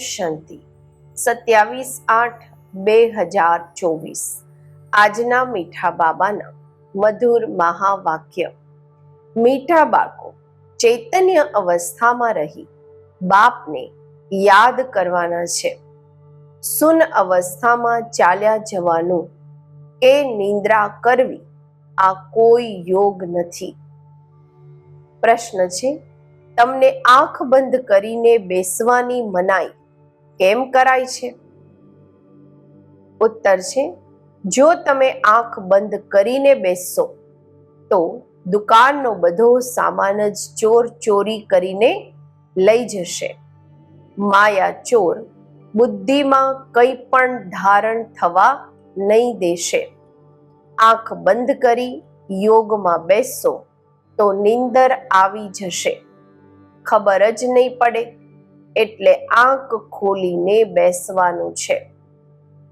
શાંતિ. સત્યાવીસ આઠ બે હજાર ચોવીસ. આજના મીઠા બાબાના મધુર મહાવાક્ય. મીઠા બાળકો, ચૈતન્ય અવસ્થામાં રહી બાપને યાદ કરવાના છે. સુન અવસ્થામાં ચાલ્યા જવાનું એ નિંદ્રા કરવી આ કોઈ યોગ નથી. પ્રશ્ન છે, તમને આંખ બંધ કરીને બેસવાની મનાઈ કેમ કરાય છે? ઉત્તર છે, જો તમે આંખ બંધ કરીને બેસશો, તો દુકાનનો બધો સામાન જ ચોર ચોરી કરીને લઈ જશે. માયા ચોર બુદ્ધિમાં કંઈ પણ ધારણ થવા નહીં દેશે. આંખ બંધ કરી યોગમાં બેસશો, તો નિંદર આવી જશે. ખબર જ નહીં પડે એટલે આંખ ખોલીને બેસવાનું છે.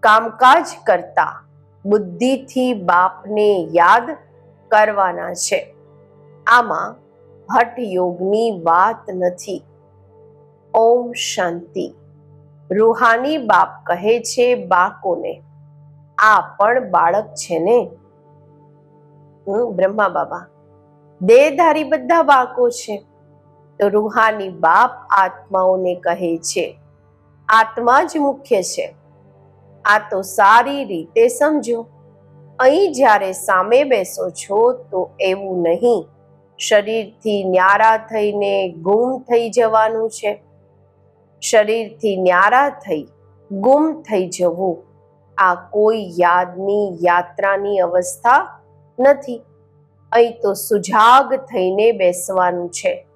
કામકાજ કરતા બુદ્ધિથી બાપને યાદ કરવાના છે. આમાં હઠ યોગની વાત નથી. ઓમ શાંતિ. રૂહાની બાપ કહે છે બાળકોને આ પણ બાળક છે ને? હું બ્રહ્મા બાબા. દેહધારી બધા બાળકો છે. રૂહાની બાપ આત્માઓને કહે છે, આત્મા જ મુખ્ય છે. આ તો સારી રીતે સમજો. અહીં જ્યારે સામે બેસો છો તો એવું નહીં. શરીરથી ન્યારા થઈને ગુમ થઈ જવાનું છે. શરીરથી ન્યારા થઈ, ગુમ થઈ જવું. આ કોઈ યાદની યાત્રાની અવસ્થા નથી. અહીં તો સુજાગ થઈને બેસવાનું છે.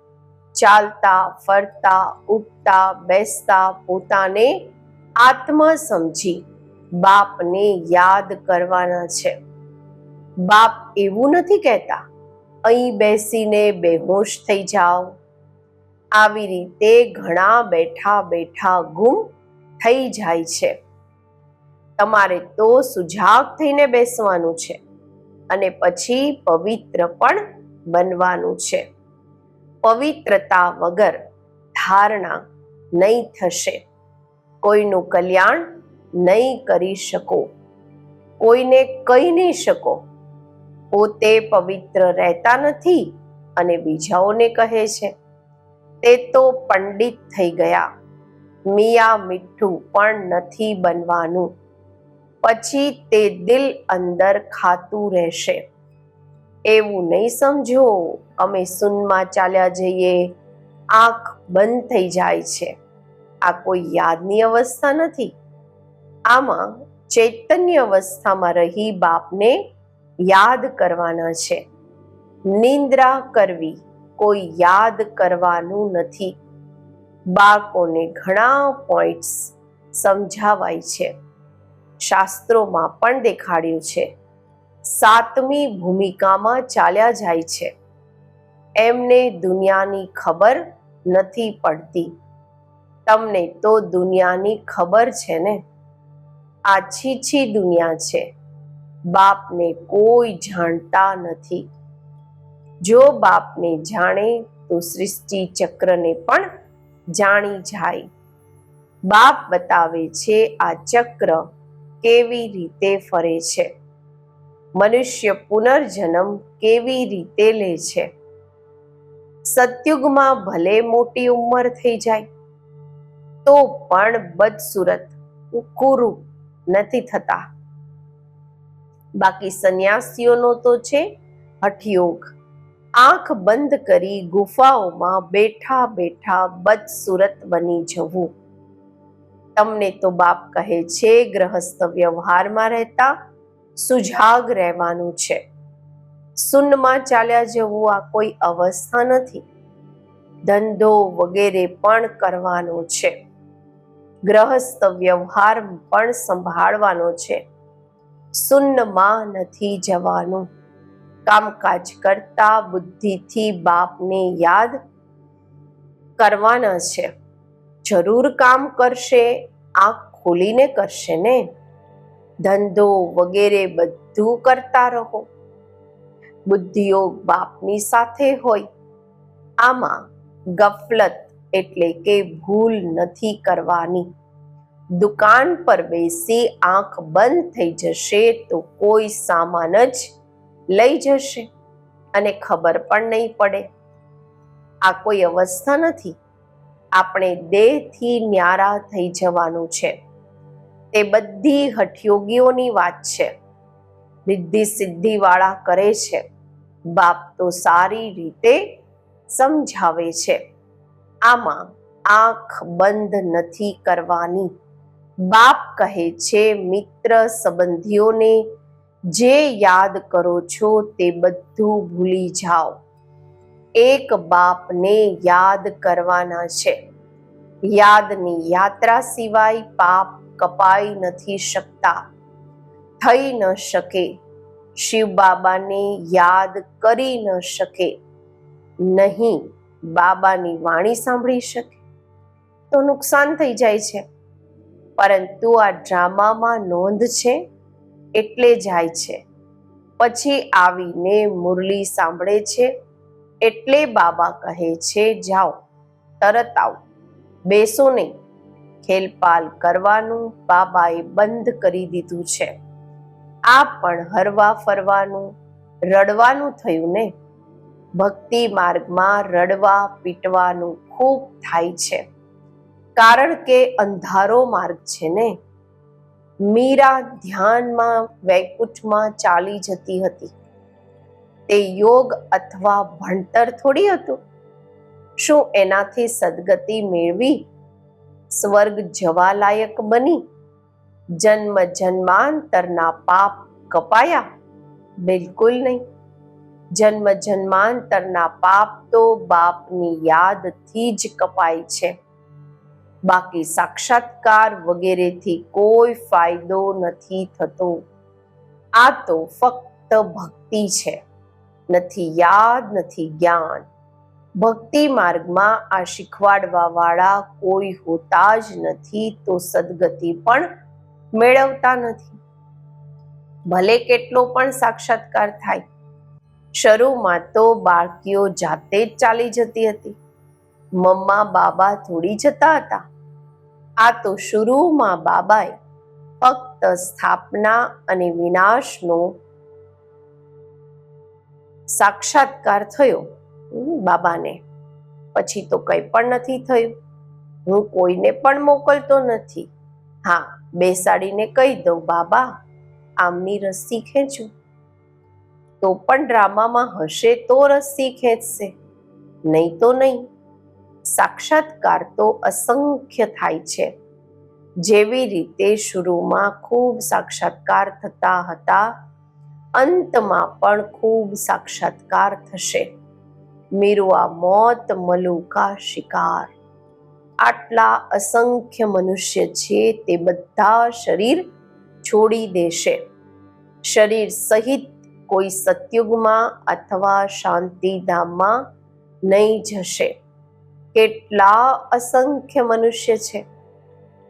ચાલતા, ફરતા ઉઠતા બેસતા પોતાને આત્મા સમજી બાપને યાદ કરવાના છે. બાપ એવું નથી કહેતા, અહીં બેસીને બેહોશ થઈ જાઓ. આવી રીતે ઘણા બેઠા બેઠા ગુમ થઈ જાય છે. તમારે તો સુજાગ થઈને બેસવાનું છે અને પછી પવિત્ર પણ બનવાનું છે. પવિત્રતા વગર ધારણા નહીં થશે. કોઈનું કલ્યાણ નહીં કરી શકો. કોઈને કહી નહીં શકો. પોતે પવિત્ર રહેતા નથી અને બીજાઓને કહે છે. તે તો પંડિત થઈ ગયા. મિયા મીઠું પણ નથી બનવાનું. પછી તે દિલ અંદર ખાતું રહેશે. એવું નહીં સમજો. અમે સુનમાં ચાલ્યા જઈએ, આંખ બંધ થઈ જાય છે. આ કોઈ યાદની અવસ્થા નથી. આમાં ચૈતન્ય અવસ્થામાં રહી બાપને યાદ કરવાના છે. નિંદ્રા કરવી કોઈ યાદ કરવાનું નથી. બાળકોને ઘણા પોઈન્ટ્સ સમજાવાય છે. શાસ્ત્રોમાં પણ દેખાડ્યું છે. સાતમી ભૂમિકામાં ચાલ્યા જાય છે. એમને દુનિયાની ખબર નથી પડતી. તમને તો દુનિયાની ખબર છે ને? આ છીછી દુનિયા છે. બાપને કોઈ જાણતા નથી. જો બાપને જાણે, તો સૃષ્ટિ ચક્રને પણ જાણી જાય. બાપ બતાવે છે, આ ચક્ર કેવી રીતે ફરે છે? મનુષ્ય પુનર્જન્મ કેવી રીતે લે છે? સતયુગમાં ભલે મોટી ઉંમર થઈ જાય, તો પણ બદસુરત કુરુ નથી થતા. બાકી સંન્યાસીઓનો તો છે હઠયોગ. આંખ બંધ કરી ગુફાઓમાં બેઠા બેઠા બદસુરત બની જવું. તમને તો બાપ કહે છે ગ્રહસ્થ વ્યવહારમાં રહેતા સુજાગ રહેવાનું છે. શૂન્યમાં ચાલ્યા જવું આ કોઈ અવસ્થા નથી. ધંધો વગેરે પણ કરવાનો છે. ગ્રહસ્થ વ્યવહાર પણ સંભાળવાનો છે. શૂન્યમાં નથી જવાનું. કામકાજ કરતા બુદ્ધિથી બાપને યાદ કરવાના છે. જરૂર કામ કરશે, આંખ ખોલીને કરશે ને? ધંધો વગેરે બધું કરતા રહો. બુદ્ધિયોગ બાપની સાથે હોય. આમાં ગફલત એટલે કે ભૂલ નથી કરવાની. દુકાન પર બેસી આંખ બંધ થઈ જશે તો કોઈ સામાન જ લઈ જશે અને ખબર પણ નહીં પડે. આ કોઈ અવસ્થા નથી. આપણે દેહથી ન્યારા થઈ જવાનું છે. તે બધી હઠયોગીઓની વાત છે. રિદ્ધિ સિદ્ધિવાળા કરે છે. બાપ તો સારી રીતે સમજાવે છે. આમાં આંખ બંધ નથી કરવાની. બાપ કહે છે, મિત્ર સંબંધીઓને જે યાદ કરો છો તે બધું ભૂલી જાઓ. એક બાપને યાદ કરવાના છે. યાદની યાત્રા સિવાય પાપ કપાઈ નથી શકતા. થઈ ન શકે. શિવ બાબાને યાદ કરી ન શકે, નહીં બાબાની વાણી સાંભળી શકે, તો નુકસાન થઈ જાય છે. પરંતુ આ ડ્રામામાં નોંધ છે, એટલે જાય છે. પછી આવીને મુરલી સાંભળે છે, એટલે બાબા કહે છે, જાઓ, તરત આવો. બેસો નહીં. ખેલપાલ કરવાનું બાબાએ બંધ કરી દીધું છે. આ પણ હરવા ફરવાનું, રડવાનું થયું ને? ભક્તિ માર્ગમાં રડવા પીટવાનું ખૂબ થાય છે. કારણ કે અંધારો માર્ગ છે ને? મીરા ધ્યાનમાં વૈકુંઠમાં ચાલી જતી હતી. તે યોગ અથવા ભણતર થોડી હતું? શું એનાથી સદગતિ મેળવી? સ્વર્ગ જવા લાયક બની? જન્મ જન્માંતરના પાપ કપાયા. બિલકુલ નહીં. જન્મ જન્માંતરના પાપ તો બાપની યાદથી જ કપાય છે. બાકી સાક્ષાત્કાર વગેરેથી કોઈ ફાયદો નથી થતો. આ તો ફક્ત ભક્તિ છે. નથી યાદ, નથી જ્ઞાન. ભક્તિ માર્ગમાં આ શીખવાડવા વાળા કોઈ હોતા જ નથી તો સદગતિ પણ મેળવતા નથી. ભલે કેટલો પણ સાક્ષાત્કાર થાય, શરૂમાં તો બાળકીઓ જાતે જ ચાલી જતી હતી. મમ્મા, બાબા થોડી જતા હતા. આ તો શરૂમાં બાબાએ ફક્ત સ્થાપના અને વિનાશનો સાક્ષાત્કાર થયો બાબાને. પછી તો કંઈ પણ નથી થયું. હું કોઈને પણ મોકલતો નથી. હા બેસાડીને કહી દઉં, બાબા, આમની રસ્સી ખેંચું. તો પણ ડ્રામામાં હશે તો રસ્સી ખેંચશે, નહીં તો નહીં. સાક્ષાત્કાર તો અસંખ્ય થાય છે. જેવી રીતે શરૂમાં ખૂબ સાક્ષાત્કાર થતા હતા, અંતમાં પણ ખૂબ સાક્ષાત્કાર થશે. મીરવા મોત મલુકા શિકાર. આટલા અસંખ્ય મનુષ્ય છે તે બધા શરીર છોડી દેશે. શરીર સહિત કોઈ સતયુગમાં અથવા શાંતિધામમાં નહીં જશે. કેટલા અસંખ્ય મનુષ્ય છે.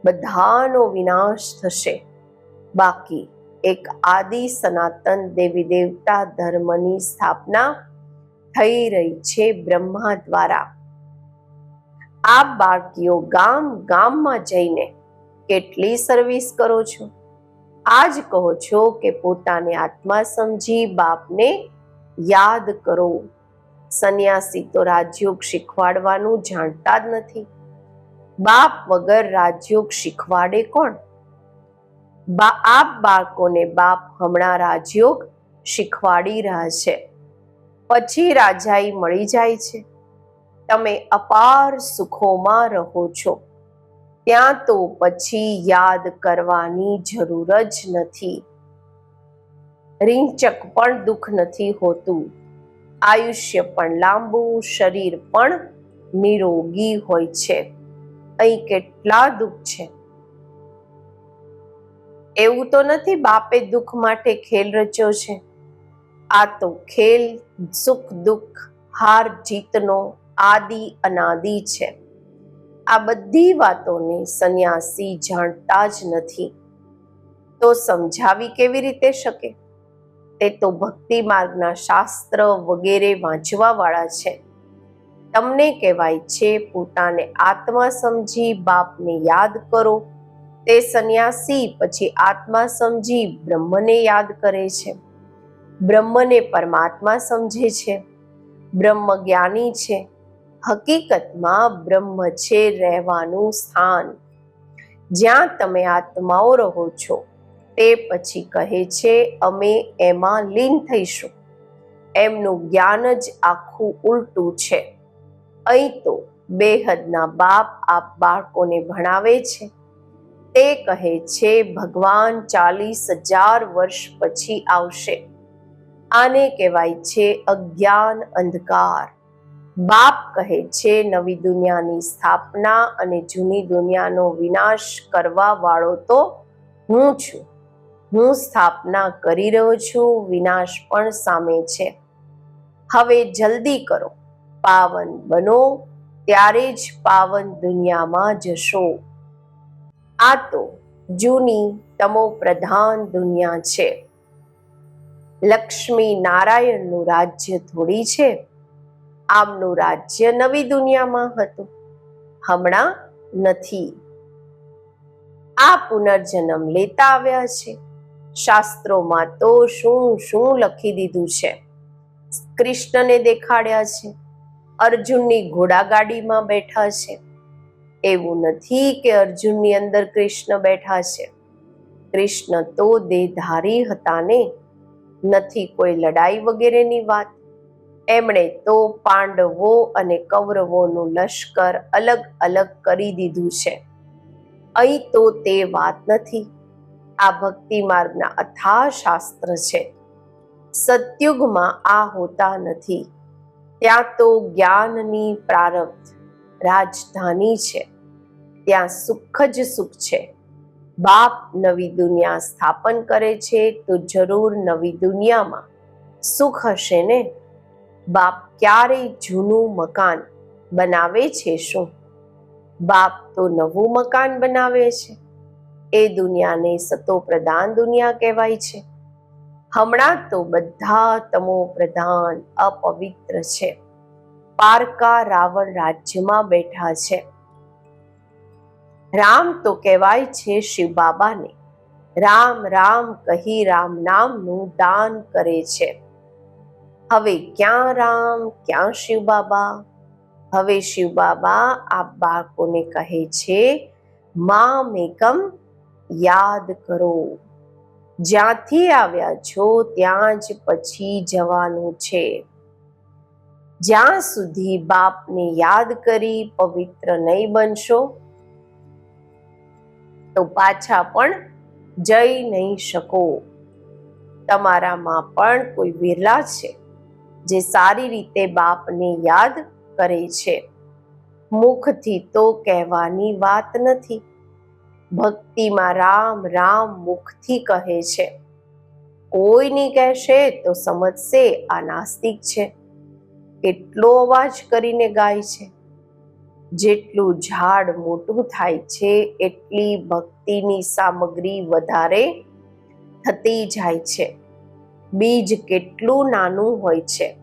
બધાનો વિનાશ થશે. બાકી એક આદિ સનાતન દેવી દેવતા ધર્મની સ્થાપના થઈ રહી છે બ્રહ્મા દ્વારા. આપ બાળકીઓ ગામ ગામમાં જઈને કેટલી સર્વિસ કરો છો? આજ કહો છો કે પોતાને આત્મા સમજી બાપને યાદ કરો. સંન્યાસી તો રાજયોગ શીખવાડવાનું જાણતા જ નથી. બાપ વગર રાજયોગ શીખવાડે કોણ? આપ બાળકોને બાપ હમણાં રાજયોગ શીખવાડી રહ્યા છે. પછી રાજાઈ મળી જાય છે. તમે અપાર સુખોમાં રહો છો. ત્યાં તો પછી યાદ કરવાની જરૂર જ નથી. રીંચક પણ દુઃખ નથી હોતું. આયુષ્ય પણ લાંબુ, શરીર પણ નિરોગી હોય છે. અહીં કેટલા દુઃખ છે. એવું તો નથી બાપે દુઃખ માટે ખેલ રચ્યો છે. આ તો ખેલ, સુખ, દુઃખ, હાર, જીતનો આદિ અનાદિ છે. આ બધી વાતોને સંન્યાસી જાણતા જ નથી. તો સમજાવી કેવી રીતે શકે? તે તો ભક્તિ માર્ગના શાસ્ત્ર વગેરે વાંચવા વાળા છે. તમને કહેવાય છે, પોતાને આત્મા સમજી બાપને યાદ કરો. તે સંન્યાસી પછી આત્મા સમજી બ્રહ્મને યાદ કરે છે. બ્રહ્મને પરમાત્મા સમજે છે. બ્રહ્મ જ્ઞાની છે. હકીકતમાં બ્રહ્મ છે રહેવાનું સ્થાન. જ્યાં તમે આત્માઓ રહો છો, તે પછી કહે છે, અમે એમાં લીન થઈશું. એમનું જ્ઞાન જ આખું ઉલટું છે. અહીં તો બેહદના બાપ આપ બાળકોને ભણાવે છે. તે કહે છે, ભગવાન ચાલીસ હજાર વર્ષ પછી આવશે. આને કહેવાય છે અજ્ઞાન અંધકાર. બાપ કહે છે, નવી દુનિયાની સ્થાપના અને જૂની દુનિયાનો વિનાશ કરવા વાળો તો હું છું. હું સ્થાપના કરી રહ્યો છું, વિનાશ પણ સામે છે. હવે જલ્દી કરો. પાવન બનો, ત્યારે જ પાવન દુનિયામાં જશો. આ તો જૂની તમો પ્રધાન દુનિયા છે. લક્ષ્મી નારાયણનું રાજ્ય થોડી છે. આમનું રાજ્ય નવી દુનિયામાં હતું. હમણાં નથી. આ પુનર્જન્મ લેતા આવ્યા છે. શાસ્ત્રોમાં તો શું શું લખી દીધું છે? કૃષ્ણને દેખાડ્યા છે. અર્જુનની ઘોડાગાડીમાં બેઠા છે. એવું નથી કે અર્જુનની અંદર કૃષ્ણ બેઠા છે. કૃષ્ણ તો દેહધારી હતા ને નથી કોઈ લડાઈ વગેરેની વાત. એમણે તો પાંડવો અને કૌરવોનું લશ્કર અલગ અલગ કરી દીધું છે. અહીં તો તે વાત નથી. આ ભક્તિ માર્ગના અથા શાસ્ત્ર છે. સતયુગમાં આ હોતા નથી. ત્યાં તો જ્ઞાનની પ્રારબ્ધ રાજધાની છે. ત્યાં સુખ જ સુખ છે. બાપ નવી દુનિયા સ્થાપન કરે છે તો જરૂર નવી દુનિયામાં સુખ હશે ને? બાપ ક્યારેય જૂનું મકાન બનાવે છે શું? બાપ તો નવું મકાન બનાવે છે. એ દુનિયાને સતો પ્રધાન દુનિયા કહેવાય છે. હમણાં તો બધા તમો પ્રધાન અપવિત્ર છે. પારકા રાવણ રાજ્યમાં બેઠા છે. રામ તો કહેવાય છે શિવ બાબાને. રામ રામ કહી રામ નામનું દાન કરે છે. હવે ક્યાં રામ, ક્યાં શિવ બાબા? હવે શિવ બાબા આ બાળકોને કહે છે માં મેકમ યાદ કરો. જ્યાંથી આવ્યા છો ત્યાં જ પછી જવાનું છે. જ્યાં સુધી બાપને યાદ કરી પવિત્ર નહીં બનશો, તો પાછા પણ જઈ નહીં શકો. તમારામાં પણ કોઈ વિરલા છે. જે સારી રીતે બાપને યાદ કરે છે. મુખથી તો કહેવાની વાત નથી. ભક્તિમાં રામ રામ મુખથી કહે છે. કોઈની કહેશે તો સમજશે આ નાસ્તિક છે. કેટલો અવાજ કરીને ગાય છે. જેટલું ઝાડ મોટું થાય છે, એટલી ભક્તિની સામગ્રી વધારે થતી જાય છે. બીજ કેટલું નાનું હોય છે.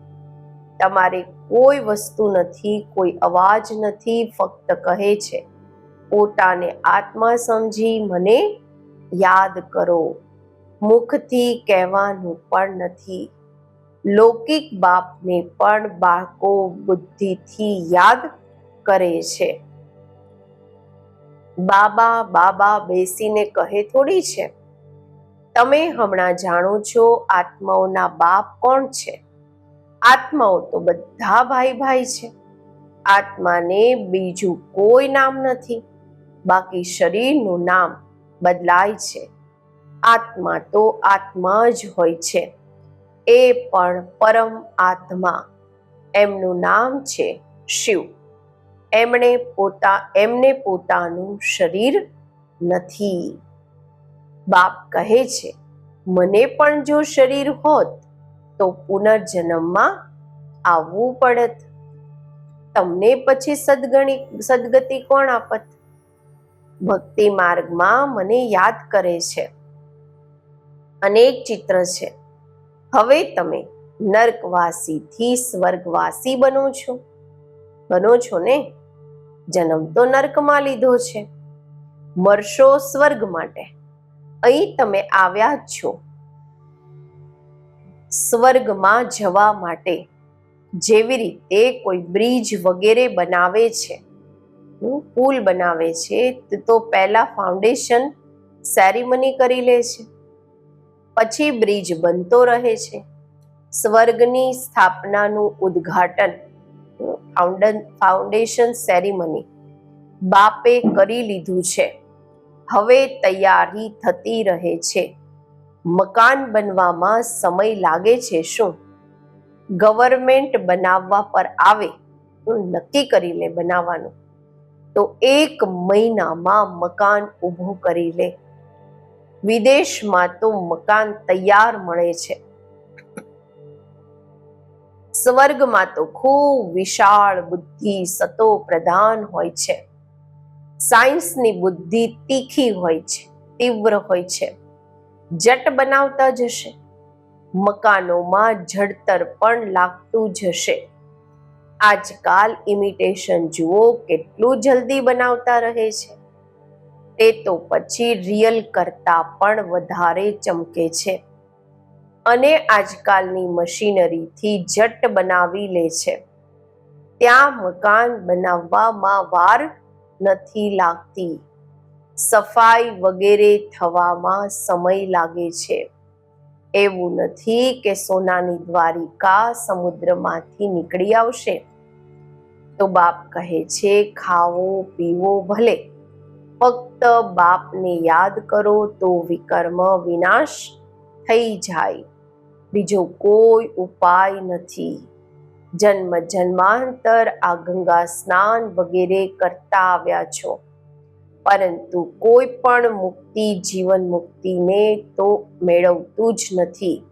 તમારે કોઈ વસ્તુ નથી, કોઈ અવાજ નથી, ફક્ત કહે છે, પોતાને આત્મા સમજી મને યાદ કરો. મુખથી કહેવાનું પણ નથી. લૌકિક બાપને પણ બાળકો બુદ્ધિથી યાદ કરે છે. બાબા બાબા બેસીને કહે થોડી છે. તમે હમણાં જાણો છો આત્માઓના બાપ કોણ છે? આત્માઓ તો બધા ભાઈ ભાઈ છે. આત્માને બીજું કોઈ નામ નથી. બાકી શરીરનું નામ બદલાય છે. આત્મા તો આત્મા જ હોય છે. એ પણ પરમ આત્મા. એમનું નામ છે શિવ. એમણે પોતા, એમને પોતાનું શરીર નથી. બાપ કહે છે, મને પણ જો શરીર હોત, તો પુનર્જન્મમાં આવવું પડત. તમને પછી સદગણી, સદગતિ કોણ આપત? ભક્તિ માર્ગમાં મને યાદ કરે છે. અનેક ચિત્ર છે. હવે તમે નર્કવાસીથી સ્વર્ગવાસી બનો છો. બનો છો ને? જન્મ તો નર્કમાં લીધો છે. મરશો સ્વર્ગ માટે. અહીં તમે આવ્યા છો. સ્વર્ગમાં જવા માટે જેવી રીતે કોઈ બ્રિજ વગેરે બનાવે છે પુલ બનાવે છે, તો- પહેલા ફાઉન્ડેશન સેરેમની કરી લે છે. પછી બ્રિજ બનતો રહે છે. સ્વર્ગની સ્થાપનાનું ઉદ્ઘાટન ફાઉન્ડેશન સેરેમની બાપે કરી લીધું છે. હવે તૈયારી થતી રહે છે. મકાન બનવામાં સમય લાગે છે શું? ગવર્મેન્ટ બનાવવા પર આવે હું નક્કી કરી લે બનાવવાનું. તો એક મહિનામાં મકાન ઊભું કરી લે. વિદેશમાં તો મકાન તૈયાર મળે છે. સ્વર્ગમાં તો ખૂબ વિશાળ બુદ્ધિ સતો પ્રધાન હોય છે. સાયન્સની બુદ્ધિ તીખી હોય છે, તીવ્ર હોય છે. જટ બનાવતા જશે, મકાનોમાં જડતર પણ લાગતું જશે. આજકાલ ઇમિટેશન જુઓ કેટલું જલ્દી બનાવતા રહે છે. તે તો પછી રિયલ કરતા પણ વધારે ચમકે છે. અને આજકાલની મશીનરીથી જટ બનાવી લે છે. ત્યાં મકાન બનાવવામાં વાર નથી લાગતી. સફાઈ વગેરે થવામાં સમય લાગે છે. એવું નથી કે સોનાની દ્વારિકા સમુદ્રમાંથી નીકળી આવશે. તો બાપ કહે છે, ખાવો, પીવો ભલે. ફક્ત બાપને યાદ કરો તો વિકર્મ વિનાશ થઈ જાય. બીજો કોઈ ઉપાય નથી. જન્મ જન્માંતર આ ગંગા સ્નાન વગેરે કરતા આવ્યા છો. પરંતુ કોઈ પણ મુક્તિ, જીવન મુક્તિને તો મેળવતું જ નથી.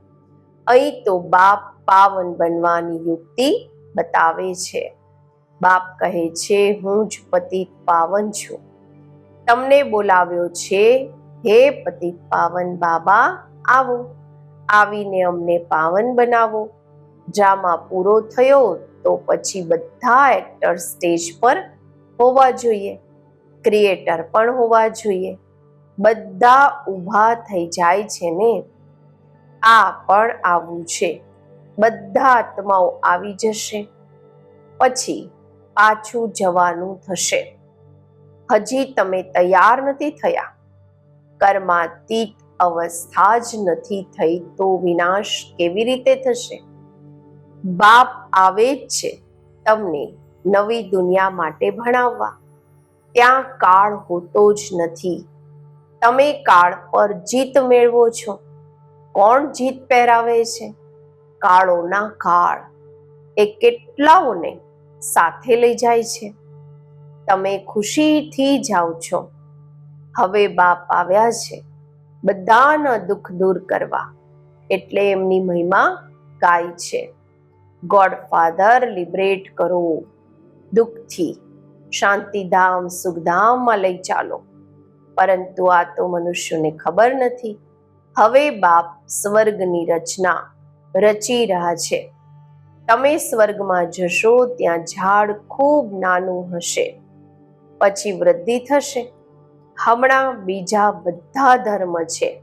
અહીં તો બાપ પાવન બનવાની યુક્તિ બતાવે છે. બાપ કહે છે, હું જ પતિત પાવન છું. તમને બોલાવ્યો છે, હે પતિત પાવન બાબા, આવો. આવીને અમને પાવન બનાવો. ડ્રામા પૂરો થયો તો પછી બધા એક્ટર સ્ટેજ પર હોવા જોઈએ. ક્રિએટર પણ હોવા જોઈએ. બધા ઊભા થઈ જાય છે ને? આ પણ આવું છે. બધા આત્માઓ આવી જશે. પછી પાછું જવાનું થશે. હજી તમે તૈયાર નથી થયા. કર્માતીત અવસ્થા જ નથી થઈ તો વિનાશ કેવી રીતે થશે? બાપ આવે જ છે તમને નવી દુનિયા માટે ભણાવવા. ત્યાં કાળ હોતો જ નથી. તમે કાળ પર જીત મેળવો છો. કોણ જીત પહેરાવે છે? કાળોના કાળ એ કેટલાઓને સાથે લઈ જાય છે. તમે ખુશીથી જાઓ છો. હવે બાપ આવ્યા છે બધાના દુઃખ દૂર કરવા. એટલે એમની મહિમા ગાય છે. ગોડ ફાધર લિબરેટ કરો. દુઃખથી, શાંતિધામ, સુખધામમાં લઈ ચાલો. પરંતુ આ તો મનુષ્યોને ખબર નથી. હવે બાપ સ્વર્ગની રચના રચી રહ્યા છે. તમે સ્વર્ગમાં જશો ત્યાં ઝાડ ખૂબ નાનું હશે. પછી વૃદ્ધિ થશે. હમણાં બીજા બધા ધર્મ છે.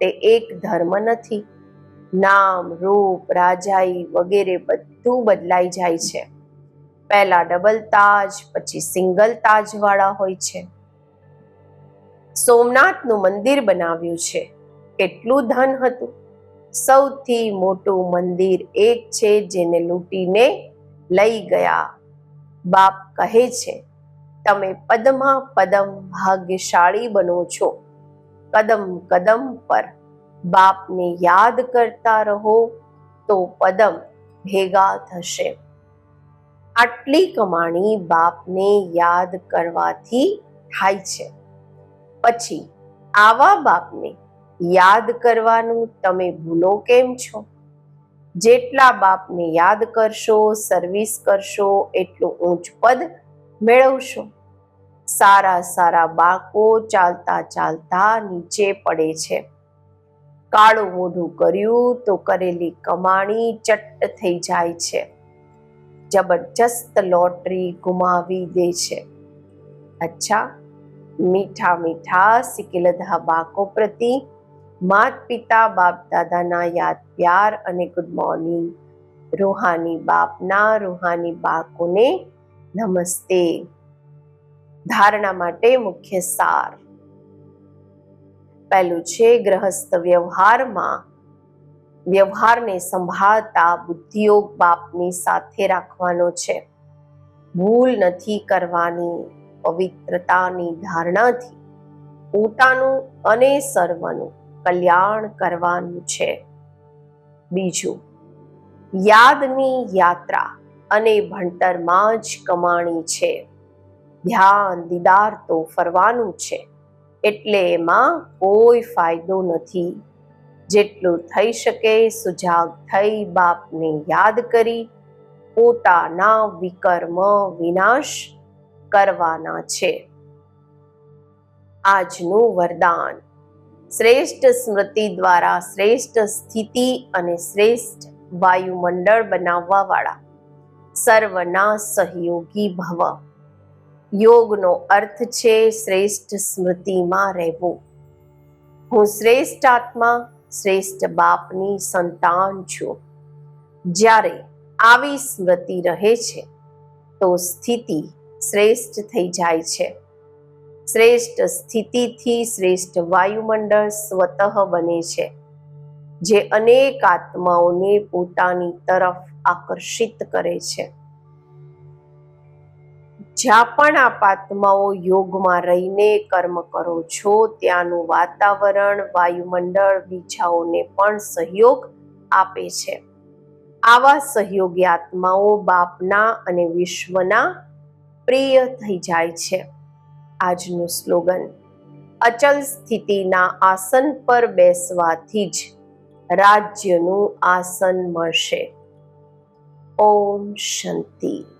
તે એક ધર્મ નથી. નામ, રૂપ, રાજાઈ વગેરે બધું બદલાઈ જાય છે. પહેલા ડબલ તાજ, પછી સિંગલ તાજ વાળા હોય છે. સોમનાથનું મંદિર બનાવ્યું છે. કેટલું ધન હતું? સૌથી મોટું મંદિર એક છે જેને લૂંટીને લઈ ગયા. બાપ કહે છે, તમે પદમાં પદમ ભાગ્યશાળી બનો છો. કદમ કદમ પર બાપને યાદ કરતા રહો તો પદમ ભેગા થશે. આટલી કમાણી બાપને યાદ કરવાથી થાય છે. પછી આવા બાપને યાદ કરવાનું તમે ભૂલો કેમ છો? જેટલા બાપને યાદ કરશો સર્વિસ કરશો, એટલું ઊંચ પદ મેળવશો. સારા સારા બાકો ચાલતા ચાલતા નીચે પડે છે. કાળું મોઢું કર્યું તો કરેલી કમાણી ચટ્ટ થઈ જાય છે. જબરજસ્ત લોટરી ગુમાવી દે છે. અચ્છા, મીઠા મીઠા સિકિલધા બાકો પ્રતિ માત પિતા બાપ દાદાના યાદ પ્યાર અને ગુડ મોર્નિંગ રૂહાની બાપના રૂહાની બાકોને નમસ્તે. ધારણા માટે મુખ્ય સાર. પહેલું છે ગ્રહસ્થ વ્યવહારમાં. વ્યવહારને સંભાળતા બુદ્ધિયોગ બાપની સાથે રાખવાનો છે. ભૂલ નથી કરવાની, પવિત્રતાની ધારણાથી પોતાનું અને સર્વનું કલ્યાણ કરવાનું છે. બીજું, યાદની યાત્રા અને ભણતરમાં જ કમાણી છે. ધ્યાન, દીદાર તો ફરવાનું છે. એટલે એમાં કોઈ ફાયદો નથી. જેટલું થઈ શકે સુજાગ થઈ બાપને યાદ કરી પોતાના વિકર્મ વિનાશ કરવાના છે. આજનું વરદાન. શ્રેષ્ઠ સ્મૃતિ દ્વારા શ્રેષ્ઠ સ્થિતિ અને શ્રેષ્ઠ વાયુમંડળ બનાવવા વાળા સર્વના સહયોગી ભવ. યોગનો અર્થ છે શ્રેષ્ઠ સ્મૃતિમાં રહેવું. હું શ્રેષ્ઠ આત્મા, શ્રેષ્ઠ બાપની સંતાન છું. જ્યારે આવી સ્મૃતિ રહે છે, તો સ્થિતિ શ્રેષ્ઠ થઈ જાય છે. શ્રેષ્ઠ સ્થિતિથી શ્રેષ્ઠ વાયુમંડળ સ્વતઃ બને છે, જે અનેક આત્માઓને પોતાની તરફ આકર્ષિત કરે છે. જ્યાં પણ આપ આત્માઓ યોગમાં રહીને કર્મ કરો છો, ત્યાંનું વાતાવરણ, વાયુમંડળ બીજાઓને પણ સહયોગ આપે છે. આવા સહયોગી આત્માઓ બાપના અને વિશ્વના પ્રિય થઈ જાય છે. આજનું સ્લોગન, અચલ સ્થિતિના આસન પર બેસવાથી જ રાજ્યનું આસન મળશે. ઓમ શાંતિ.